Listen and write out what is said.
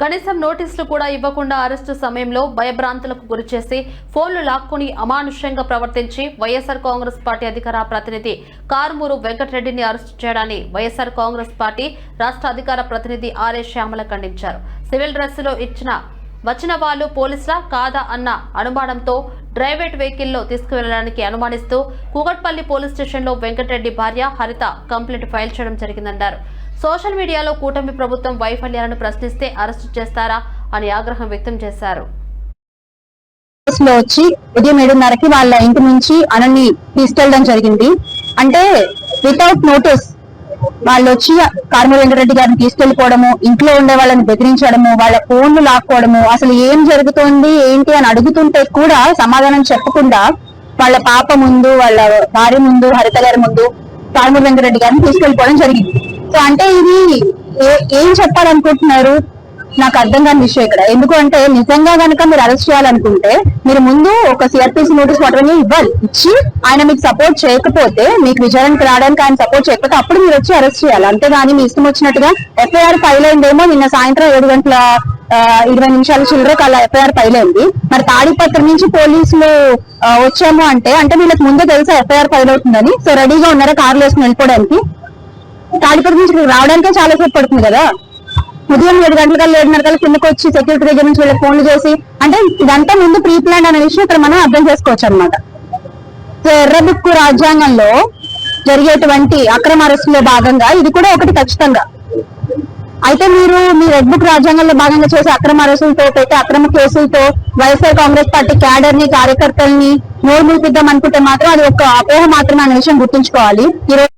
కనీసం నోటీసులు కూడా ఇవ్వకుండా అరెస్టు సమయంలో భయభ్రాంతులకు గురిచేసి ఫోన్లు లాక్కుని అమానుష్యంగా ప్రవర్తించి వైఎస్ఆర్ కాంగ్రెస్ పార్టీ అధికార ప్రతినిధి కారుమూరు వెంకటరెడ్డిని అరెస్టు చేయడాన్ని వైఎస్ఆర్ కాంగ్రెస్ పార్టీ రాష్ట్ర అధికార ప్రతినిధి ఆర్ఏ శ్యామల ఖండించారు. సివిల్ డ్రెస్సులో ఇచ్చిన వచ్చిన వాళ్ళు పోలీసులా కాదా అన్న అనుమానంతో డ్రైవేట్ వెహికల్లో తీసుకువెళ్ళడానికి అనుమానిస్తూ కూకట్పల్లి పోలీస్ స్టేషన్లో వెంకటరెడ్డి భార్య హరిత కంప్లైంట్ ఫైల్ చేయడం జరిగిందన్నారు. సోషల్ మీడియాలో కూటమి ప్రభుత్వం వైఫల్యాలను ప్రశ్నిస్తే అరెస్టు చేస్తారా అని ఆగ్రహం వ్యక్తం చేశారు. లో వచ్చి ఉదయం ఏడున్నరకి వాళ్ళ ఇంటి నుంచి అనని తీసుకెళ్ళడం జరిగింది. అంటే వితౌట్ నోటీస్ వాళ్ళు వచ్చి కార్మూర్ వెంకటరెడ్డి గారిని తీసుకెళ్ళిపోవడము ఇంట్లో ఉండే వాళ్ళని బెదిరించడము వాళ్ళ ఫోన్లు లాక్కోవడము అసలు ఏం జరుగుతోంది ఏంటి అని అడుగుతుంటే కూడా సమాధానం చెప్పకుండా వాళ్ళ పాప ముందు వాళ్ళ భార్య ముందు హరిత గారి ముందు కార్మూర్ వెంకటరెడ్డి గారిని తీసుకెళ్ళిపోవడం జరిగింది. సో అంటే ఇది ఏ- ఏం చెప్పాలనుకుంటున్నారు? నాకు అర్థం కాని విషయం ఇక్కడ. ఎందుకు అంటే నిజంగా కనుక మీరు అరెస్ట్ చేయాలనుకుంటే మీరు ముందు ఒక సిఆర్పిసి నోటీస్ వాటిని ఇవ్వాలి. ఇచ్చి ఆయన మీకు సపోర్ట్ చేయకపోతే మీకు విచారణకు రావడానికి ఆయన సపోర్ట్ చేయకపోతే అప్పుడు మీరు వచ్చి అరెస్ట్ చేయాలి. అంతేగాని మీ ఇష్టం వచ్చినట్టుగా ఎఫ్ఐఆర్ ఫైల్ అయిందేమో నిన్న సాయంత్రం ఏడు గంటల ఇరవై నిమిషాల చిల్లరకు అలా ఎఫ్ఐఆర్ ఫైల్ అయింది. మరి తాడిపత్రి నుంచి పోలీసులు వచ్చాము అంటే అంటే వీళ్ళకి ముందే తెలుసా ఎఫ్ఐఆర్ ఫైల్ అవుతుందని? సో రెడీగా ఉన్నారా? కార్లు వేసుకుని వెళ్ళిపోవడానికి? తాడిపత్రి నుంచి రావడానికే చాలా సేపు పడుతుంది కదా? ఉదయం ఏడు గంటల ఏడున్నర కల్లా కిందకి వచ్చి సెక్యూరిటీ దగ్గర నుంచి వీళ్ళకి ఫోన్లు చేసి అంటే ఇదంతా ముందు ప్రీ ప్లాన్ అనే విషయం ఇక్కడ మనం అర్థం చేసుకోవచ్చు అనమాట ఎర్రబుక్కు రాజ్యాంగంలో జరిగేటువంటి అక్రమ అరెస్టులో భాగంగా ఇది కూడా ఒకటి ఖచ్చితంగా. అయితే మీరు మీ రెడ్ బుక్ రాజ్యాంగంలో భాగంగా చేసే అక్రమ అరెస్టులతో పెట్టే అక్రమ కేసులతో వైఎస్ఆర్ కాంగ్రెస్ పార్టీ క్యాడర్ని కార్యకర్తల్ని నోరు మూపిద్దాం అనుకుంటే మాత్రం అది ఒక అపోహ మాత్రమే అనే విషయం గుర్తుంచుకోవాలి. ఈరోజు